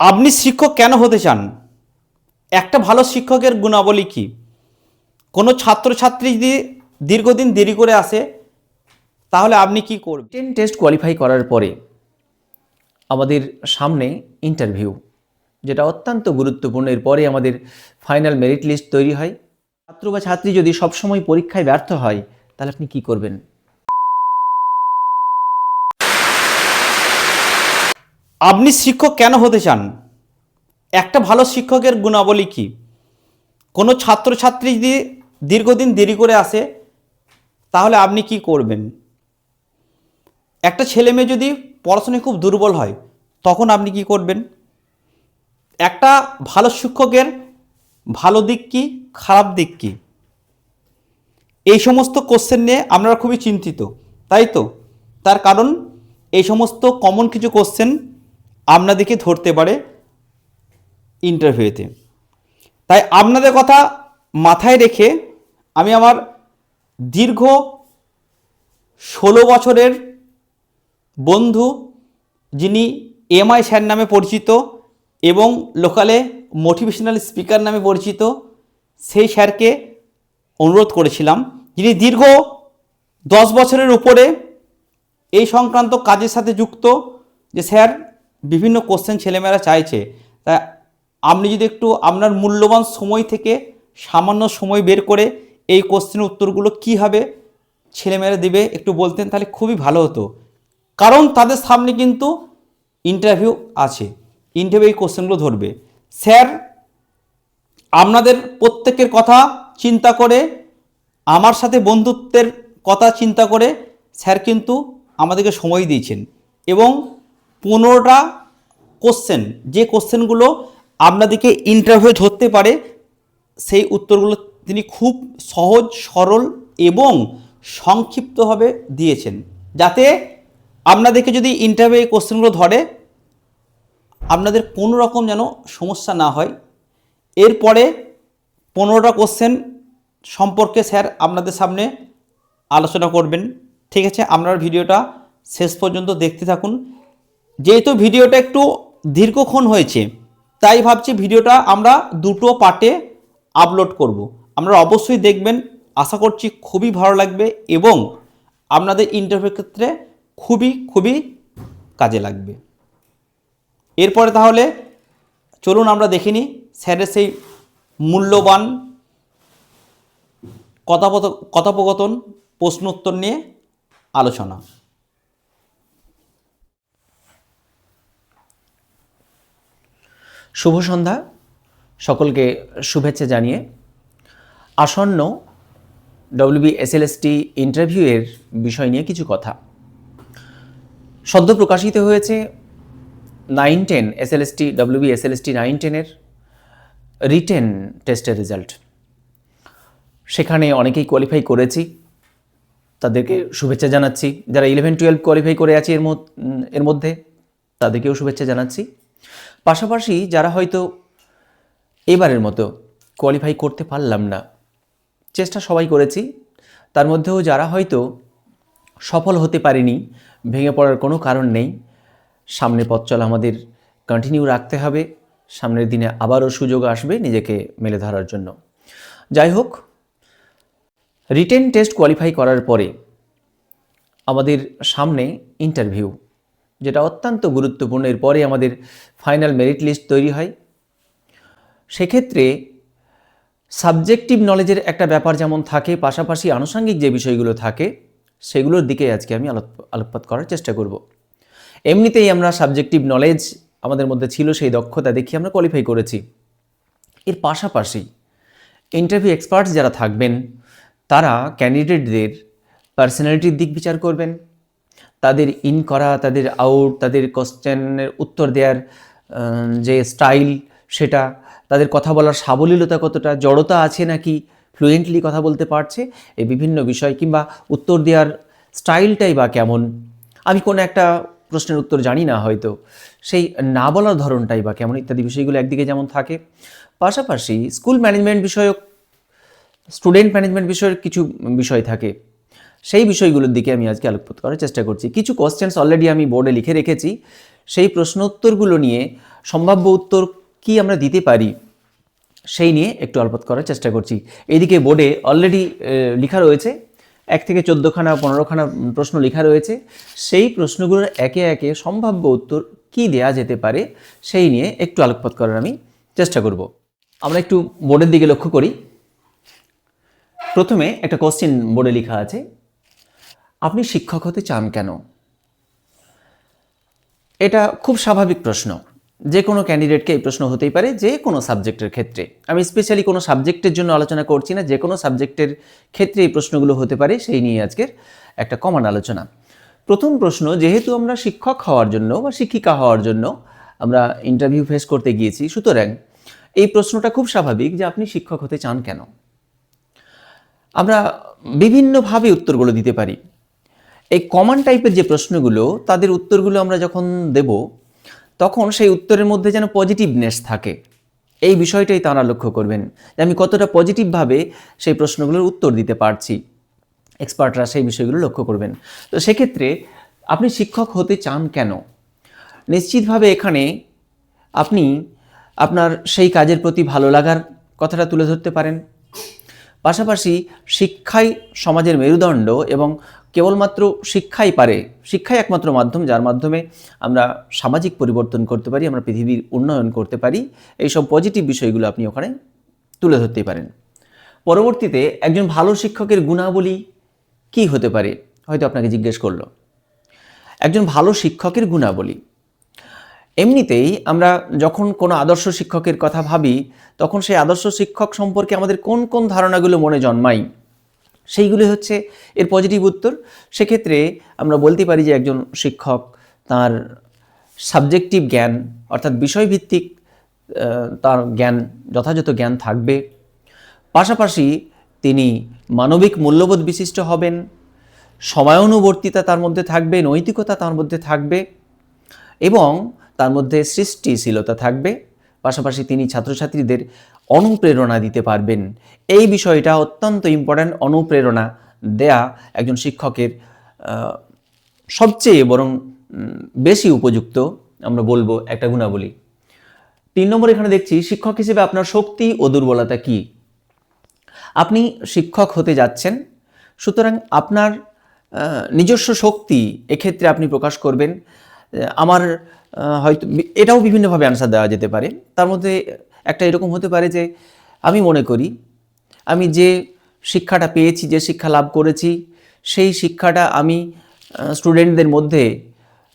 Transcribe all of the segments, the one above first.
আপনি শিক্ষক কেন হতে চান? একটা ভালো শিক্ষকের গুণাবলী কি? কোনো ছাত্রছাত্রী যদি দীর্ঘদিন দেরি করে আসে, তাহলে আপনি কি করবেন? টেন টেস্ট কোয়ালিফাই করার পরে আমাদের সামনে ইন্টারভিউ যেটা অত্যন্ত গুরুত্বপূর্ণ। এরপরে আমাদের ফাইনাল মেরিট লিস্ট তৈরি হয়। ছাত্র বা ছাত্রী যদি সবসময় পরীক্ষায় ব্যর্থ হয়, তাহলে আপনি কি করবেন? আপনি শিক্ষক কেন হতে চান? একটা ভালো শিক্ষকের গুণাবলী কি? কোনো ছাত্রছাত্রী যদি দীর্ঘদিন দেরি করে আসে, তাহলে আপনি কি করবেন? একটা ছেলে মেয়ে যদি পড়াশোনায় খুব দুর্বল হয়, তখন আপনি কি করবেন? একটা ভালো শিক্ষকের ভালো দিক কি, খারাপ দিক কি? এই সমস্ত কোশ্চেন নিয়ে আমরা খুবই চিন্তিত, তাই তো? তার কারণ, এই সমস্ত কমন কিছু কোশ্চেন আপনাদেরকে ধরতে পারে ইন্টারভিউতে তাই আপনাদের কথা মাথায় রেখে আমি আমার দীর্ঘ ষোলো বছরের বন্ধু যিনি এমআই স্যার নামে পরিচিত এবং লোকালে মোটিভেশনাল স্পিকার নামে পরিচিত, সেই স্যারকে অনুরোধ করেছিলাম যিনি দীর্ঘ দশ বছরের উপরে এই সংক্রান্ত কাজের সাথে যুক্ত যে স্যার বিভিন্ন কোশ্চেন ছেলেমেয়েরা চাইছে। তা আপনি যদি একটু আপনার মূল্যবান সময় থেকে সামান্য সময় বের করে এই কোশ্চেনের উত্তরগুলো কি হবে ছেলেমেয়েরা দেবে একটু বলতেন, তাহলে খুবই ভালো হতো। কারণ তাদের সামনে কিন্তু ইন্টারভিউ আছে। ইন্টারভিউ এই কোশ্চেনগুলো ধরবে। স্যার, আপনাদের প্রত্যেকের কথা চিন্তা করে, আমার সাথে বন্ধুত্বের কথা চিন্তা করে স্যার কিন্তু আমাদেরকে সময় দিয়েছেন। এবং পনেরোটা কোশ্চেন যে কোশ্চেনগুলো আপনাদেরকে ইন্টারভিউ ধরতে পারে, সেই উত্তরগুলো তিনি খুব সহজ, সরল এবং সংক্ষিপ্তভাবে দিয়েছেন। যাতে আপনাদেরকে যদি ইন্টারভিউ এই কোশ্চেনগুলো ধরে, আপনাদের কোনো রকম যেন সমস্যা না হয়। এরপরে পনেরোটা কোশ্চেন সম্পর্কে স্যার আপনাদের সামনে আলোচনা করবেন। ঠিক আছে, আপনার ভিডিওটা শেষ পর্যন্ত দেখতে থাকুন। যেহেতু ভিডিওটা একটু দীর্ঘক্ষণ হয়েছে, তাই ভাবছি ভিডিওটা আমরা দুটো পার্টে আপলোড করব। আপনারা অবশ্যই দেখবেন, আশা করছি খুবই ভালো লাগবে এবং আপনাদের ইন্টারভিউর ক্ষেত্রে খুবই খুবই কাজে লাগবে এরপরে তাহলে চলুন আমরা দেখিনি স্যারের সেই মূল্যবান কথোপকথন প্রশ্ন উত্তর নিয়ে আলোচনা শুভ সন্ধ্যা। সকলকে শুভেচ্ছা জানিয়ে আসন্ন ডব্লিউবি এসএলএসটি ইন্টারভিউয়ের বিষয় নিয়ে কিছু কথা। সদ্য প্রকাশিত হয়েছে nine ten SLST WB SLST nine টেনের রিটেন টেস্টের রেজাল্ট সেখানে অনেকেই কোয়ালিফাই করেছি, তাদেরকে শুভেচ্ছা জানাচ্ছি। যারা ইলেভেন টুয়েলভ কোয়ালিফাই করে আছে এর এর মধ্যে তাদেরকেও শুভেচ্ছা জানাচ্ছি। পাশাপাশি যারা হয়তো এবারের মতো কোয়ালিফাই করতে পারলাম না, চেষ্টা সবাই করেছি। তার মধ্যেও যারা হয়তো সফল হতে পারেনি, ভেঙে পড়ার কোনো কারণ নেই। সামনে পথ চলা আমাদের কন্টিনিউ রাখতে হবে। সামনের দিনে আবারও সুযোগ আসবে নিজেকে মেলে ধরার জন্য। যাই হোক রিটেন টেস্ট কোয়ালিফাই করার পরে আমাদের সামনে ইন্টারভিউ যেটা অত্যন্ত গুরুত্বপূর্ণ, এরপরে আমাদের ফাইনাল মেরিট লিস্ট তৈরি হয়। সেক্ষেত্রে সাবজেক্টিভ নলেজের একটা ব্যাপার যেমন থাকে, পাশাপাশি আনুষঙ্গিক যে বিষয়গুলো থাকে, সেগুলোর দিকে আজকে আমি আলোক আলোকপাত করার চেষ্টা করব। এমনিতেই আমরা সাবজেক্টিভ নলেজ আমাদের মধ্যে ছিল, সেই দক্ষতা দেখিয়ে আমরা কোয়ালিফাই করেছি। এর পাশাপাশি ইন্টারভিউ এক্সপার্টস যারা থাকবেন, তারা ক্যান্ডিডেটদের পার্সোনালিটির দিক বিচার করবেন। তাদের ইন করা, তাদের আউট তাদের কোশ্চেনের উত্তর দেওয়ার যে স্টাইল সেটা, তাদের কথা বলার সাবলীলতা কতটা, জড়তা আছে নাকি ফ্লুয়েন্টলি কথা বলতে পারছে, এই বিভিন্ন বিষয় কিংবা উত্তর দেওয়ার স্টাইলটাই বা কেমন? আমি কোনো একটা প্রশ্নের উত্তর জানি না হয়তো। সেই না বলার ধরনটাই বা কেমন ইত্যাদি বিষয়গুলো একদিকে যেমন থাকে। পাশাপাশি স্কুল ম্যানেজমেন্ট বিষয়ক স্টুডেন্ট ম্যানেজমেন্ট বিষয়ের কিছু বিষয় থাকে। সেই বিষয়গুলোর দিকে আমি আজকে আলোকপাত করার চেষ্টা করছি। কিছু কোশ্চেন্স অলরেডি আমি বোর্ডে লিখে রেখেছি। সেই প্রশ্ন উত্তরগুলো নিয়ে, সম্ভাব্য উত্তর কি আমরা দিতে পারি, সেই নিয়ে একটু আলোপাত করার চেষ্টা করছি। এইদিকে বোর্ডে অলরেডি লেখা রয়েছে, এক থেকে চোদ্দোখানা পনেরোখানা প্রশ্ন লেখা রয়েছে। সেই প্রশ্নগুলোর একে একে সম্ভাব্য উত্তর কি দেয়া যেতে পারে, সেই নিয়ে একটু আলোকপাত করার আমি চেষ্টা করব। আমরা একটু বোর্ডের দিকে লক্ষ্য করি। প্রথমে একটা কোশ্চেন বোর্ডে লেখা আছে আপনি শিক্ষক হতে চান কেন? এটা খুব স্বাভাবিক প্রশ্ন। যে কোনো ক্যান্ডিডেটকে এই প্রশ্ন হতেই পারে যে কোনো সাবজেক্টের ক্ষেত্রে। আমি স্পেশালি কোনো সাবজেক্টের জন্য আলোচনা করছি না, যে কোনো সাবজেক্টের ক্ষেত্রে এই প্রশ্নগুলো হতে পারে, সেই নিয়ে আজকের একটা কমন আলোচনা। প্রথম প্রশ্ন, যেহেতু আমরা শিক্ষক হওয়ার জন্য বা শিক্ষিকা হওয়ার জন্য আমরা ইন্টারভিউ ফেস করতে গিয়েছি, সুতরাং এই প্রশ্নটা খুব স্বাভাবিক যে আপনি শিক্ষক হতে চান কেন? আমরা বিভিন্নভাবে উত্তরগুলো দিতে পারি। এই কমন টাইপের যে প্রশ্নগুলো, তাদের উত্তরগুলো আমরা যখন দেব, তখন সেই উত্তরের মধ্যে যেন পজিটিভনেস থাকে। এই বিষয়টাই তারা লক্ষ্য করবেন যে আমি কতটা পজিটিভভাবে সেই প্রশ্নগুলোর উত্তর দিতে পারছি। এক্সপার্টরা সেই বিষয়গুলো লক্ষ্য করবেন। তো সেক্ষেত্রে আপনি শিক্ষক হতে চান কেন? নিশ্চিতভাবে এখানে আপনি আপনার সেই কাজের প্রতি ভালো লাগার কথাটা তুলে ধরতে পারেন। পাশাপাশি শিক্ষাই সমাজের মেরুদণ্ড এবং কেবলমাত্র শিক্ষাই পারে, শিক্ষাই একমাত্র মাধ্যম যার মাধ্যমে আমরা সামাজিক পরিবর্তন করতে পারি, আমরা পৃথিবীর উন্নয়ন করতে পারি, এইসব পজিটিভ বিষয়গুলো আপনি ওখানে তুলে ধরতে পারেন। পরবর্তীতে একজন ভালো শিক্ষকের গুণাবলী কি হতে পারে, হয়তো আপনাকে জিজ্ঞেস করল। একজন ভালো শিক্ষকের গুণাবলী। এমনিতেই আমরা যখন কোনো আদর্শ শিক্ষকের কথা ভাবি, তখন সেই আদর্শ শিক্ষক সম্পর্কে আমাদের কোন কোন ধারণাগুলো মনে জন্মায়? সেইগুলি হচ্ছে এর পজিটিভ উত্তর। সেক্ষেত্রে আমরা বলতে পারি যে একজন শিক্ষক তার সাবজেক্টিভ জ্ঞান অর্থাৎ বিষয়ভিত্তিক তার জ্ঞান, যথাযথ জ্ঞান থাকবে। পাশাপাশি তিনি মানবিক মূল্যবোধ বিশিষ্ট হবেন, সময়ানুবর্তিতা তার মধ্যে থাকবে, নৈতিকতা তার মধ্যে থাকবে এবং তার মধ্যে সৃষ্টিশীলতা থাকবে। পাশাপাশি তিনি ছাত্রছাত্রীদের অনুপ্রেরণা দিতে পারবেন। এই বিষয়টা অত্যন্ত ইম্পর্ট্যান্ট অনুপ্রেরণা দেয়া একজন শিক্ষকের সবচেয়ে বরং বেশি উপযুক্ত, আমরা বলব একটা গুণাবলী। তিন নম্বর এখানে দেখছি, শিক্ষক হিসেবে আপনার শক্তি ও দুর্বলতা কি? আপনি শিক্ষক হতে যাচ্ছেন, সুতরাং আপনার নিজস্ব শক্তি এক্ষেত্রে আপনি প্রকাশ করবেন। আমার হয়তো এটাও বিভিন্নভাবে অ্যান্সার দেওয়া যেতে পারে। তার মধ্যে একটা এরকম হতে পারে যে, আমি মনে করি, আমি যে শিক্ষাটা পেয়েছি, যে শিক্ষা লাভ করেছি, সেই শিক্ষাটা আমি স্টুডেন্টদের মধ্যে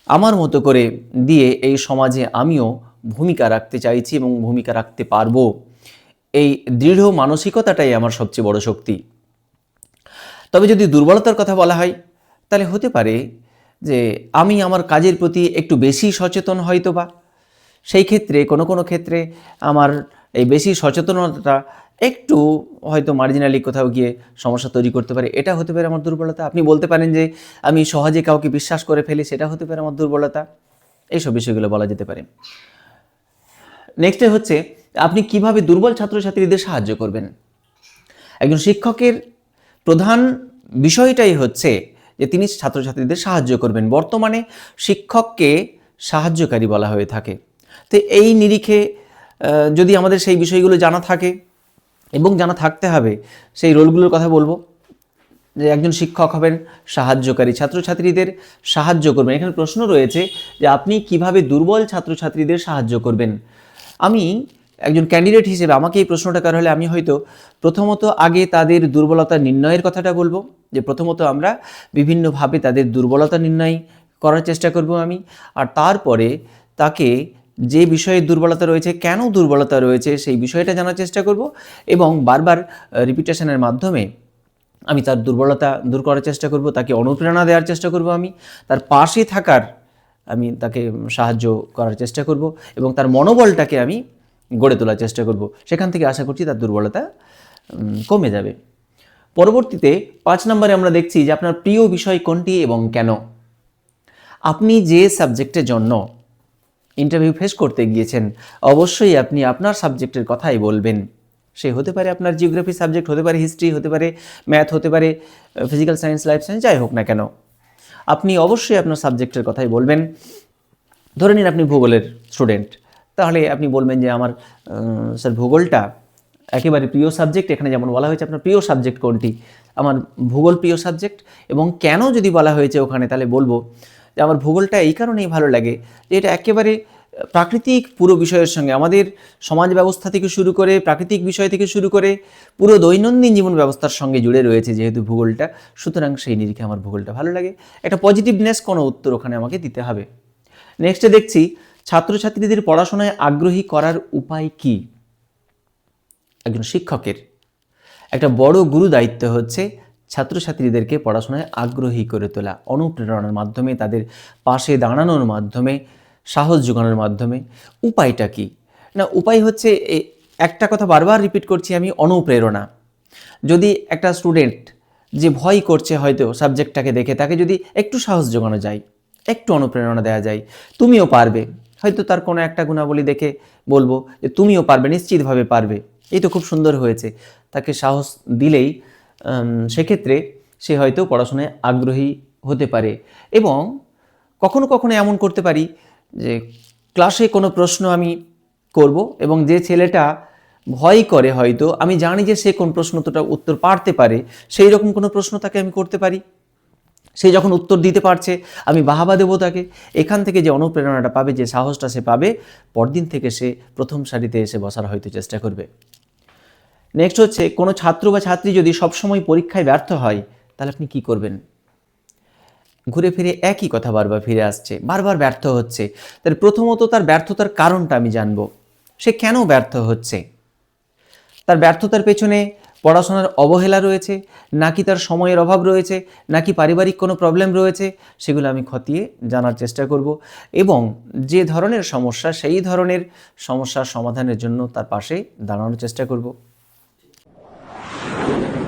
আমার মতো করে দিয়ে এই সমাজে আমিও ভূমিকা রাখতে চাইছি এবং ভূমিকা রাখতে পারব। এই দৃঢ় মানসিকতাটাই আমার সবচেয়ে বড় শক্তি। তবে যদি দুর্বলতার কথা বলা হয়, তাহলে হতে পারে যে আমি আমার কাজের প্রতি একটু বেশি সচেতন হয়তো বা সেই ক্ষেত্রে, কোনো কোনো ক্ষেত্রে আমার এই বেশি সচেতনতাটা একটু হয়তো মার্জিনালি কোথাও গিয়ে সমস্যা তৈরি করতে পারে। এটা হতে পারে আমার দুর্বলতা। আপনি বলতে পারেন যে আমি সহজে কাউকে বিশ্বাস করে ফেলি, সেটা হতে পারে আমার দুর্বলতা। এইসব বিষয়গুলো বলা যেতে পারে। নেক্সটে হচ্ছে, আপনি কীভাবে দুর্বল ছাত্রছাত্রীদের সাহায্য করবেন? একজন শিক্ষকের প্রধান বিষয়টাই হচ্ছে যে তিনি ছাত্রছাত্রীদের সাহায্য করবেন। বর্তমানে শিক্ষককে সাহায্যকারী বলা হয়ে থাকে। তো এই নিরিখে যদি আমাদের সেই বিষয়গুলো জানা থাকে এবং জানা থাকতে হবে, সেই রোলগুলোর কথা বলব। যে একজন শিক্ষক হবেন, সাহায্যকারী ছাত্রছাত্রীদের সাহায্য করবেন। এখানে প্রশ্ন রয়েছে যে আপনি কীভাবে দুর্বল ছাত্রছাত্রীদের সাহায্য করবেন? আমি একজন ক্যান্ডিডেট হিসেবে, আমাকে এই প্রশ্নটা করা হলে আমি হয়তো প্রথমত আগে তাদের দুর্বলতা নির্ণয়ের কথাটা বলব। যে প্রথমত আমরা বিভিন্নভাবে তাদের দুর্বলতা নির্ণয় করার চেষ্টা করব আমি। আর তারপরে তাকে যে বিষয়ে দুর্বলতা রয়েছে, কেন দুর্বলতা রয়েছে সেই বিষয়টা জানার চেষ্টা করব এবং বারবার রিপিটেশনের মাধ্যমে আমি তার দুর্বলতা দূর করার চেষ্টা করব, তাকে অনুপ্রেরণা দেওয়ার চেষ্টা করব আমি, তার পাশে থাকার আমি তাকে সাহায্য করার চেষ্টা করব এবং তার মনোবলটাকে আমি গড়ে তোলার চেষ্টা করব। সেখান থেকে আশা করছি তার দুর্বলতা কমে যাবে। পরবর্তীতে পাঁচ নম্বরে আমরা দেখছি যে আপনার প্রিয় বিষয় কোনটি এবং কেন? আপনি যে সাবজেক্টের জন্য ইন্টারভিউ ফেস করতে গিয়েছেন, অবশ্যই আপনি আপনার সাবজেক্টের কথাই বলবেন। সে হতে পারে আপনার জিওগ্রাফি সাবজেক্ট হতে পারে হিস্ট্রি হতে পারে ম্যাথ হতে পারে ফিজিক্যাল সায়েন্স লাইফ সায়েন্স যাই হোক না কেন। আপনি অবশ্যই আপনার সাবজেক্টের কথাই বলবেন। ধরে নিন আপনি ভূগোলের স্টুডেন্ট তাহলে আপনি বলবেন যে আমার স্যার ভূগোলটা একেবারে প্রিয় সাবজেক্ট এখানে যেমন বলা হয়েছে আপনার প্রিয় সাবজেক্ট কোনটি? আমার ভূগোল প্রিয় সাবজেক্ট এবং কেন যদি বলা হয়েছে ওখানে, তাহলে বলব যে আমার ভূগোলটা এই কারণেই ভালো লাগে যে এটা একেবারে প্রাকৃতিক পুরো বিষয়ের সঙ্গে, আমাদের সমাজ ব্যবস্থা থেকে শুরু করে, প্রাকৃতিক বিষয় থেকে শুরু করে পুরো দৈনন্দিন জীবন ব্যবস্থার সঙ্গে জুড়ে রয়েছে যেহেতু ভূগোলটা। সুতরাং সেই নিরিখে আমার ভূগোলটা ভালো লাগে। একটা পজিটিভনেস কোনো উত্তর ওখানে আমাকে দিতে হবে। নেক্সটে দেখছি, ছাত্রছাত্রীদের পড়াশোনায় আগ্রহী করার উপায় কী? একজন শিক্ষকের। একটা বড় গুরু দায়িত্ব হচ্ছে ছাত্রছাত্রীদেরকে পড়াশোনায় আগ্রহী করে তোলা, অনুপ্রেরণার মাধ্যমে, তাদের পাশে দাঁড়ানোর মাধ্যমে, সাহস যোগানোর মাধ্যমে। উপায়টা কি? না, উপায় হচ্ছে একটা কথা বারবার রিপিট করছি আমি, অনুপ্রেরণা। যদি একটা স্টুডেন্ট যে ভয় করছে হয়তো সাবজেক্টটাকে দেখে, তাকে যদি একটু সাহস যোগানো যায়, একটু অনুপ্রেরণা দেওয়া যায়, তুমিও পারবে। হয়তো তার কোনো একটা গুণাবলী দেখে বলব যে তুমিও পারবে, নিশ্চিতভাবে পারবে। এই তো খুব সুন্দর হয়েছে। তাকে সাহস দিলেই সেক্ষেত্রে সে হয়তো পড়াশোনায় আগ্রহী হতে পারে এবং কখনো কখনো এমন করতে পারি যে ক্লাসে কোনো প্রশ্ন আমি করব এবং যে ছেলেটা ভয় করে হয়তো, আমি জানি যে সে কোন প্রশ্নটা উত্তর পারতে পারে, সেই রকম কোনো প্রশ্ন তাকে আমি করতে পারি। সে যখন উত্তর দিতে পারছে, আমি বাহাবা দেবো তাকে। এখান থেকে যে অনুপ্রেরণাটা পাবে, যে সাহসটা সে পাবে, পরদিন থেকে সে প্রথম সারিতে এসে বসার হয়তো চেষ্টা করবে। নেক্সট হচ্ছে, কোনো ছাত্র বা ছাত্রী যদি সবসময় পরীক্ষায় ব্যর্থ হয়, তাহলে আপনি কি করবেন? ঘুরে ফিরে একই কথা বারবার ফিরে আসছে, বারবার ব্যর্থ হচ্ছে। তার প্রথমত তার ব্যর্থতার কারণটা আমি জানব। সে কেন ব্যর্থ হচ্ছে? তার ব্যর্থতার পেছনে পড়াশোনার অবহেলা রয়েছে, নাকি তার সময়ের অভাব রয়েছে, নাকি পারিবারিক কোনো প্রবলেম রয়েছে, সেগুলো আমি খতিয়ে জানার চেষ্টা করব। এবং যে ধরনের সমস্যা, সেই ধরনের সমস্যার সমাধানের জন্য তার পাশে দাঁড়ানোর চেষ্টা করব। Thank you.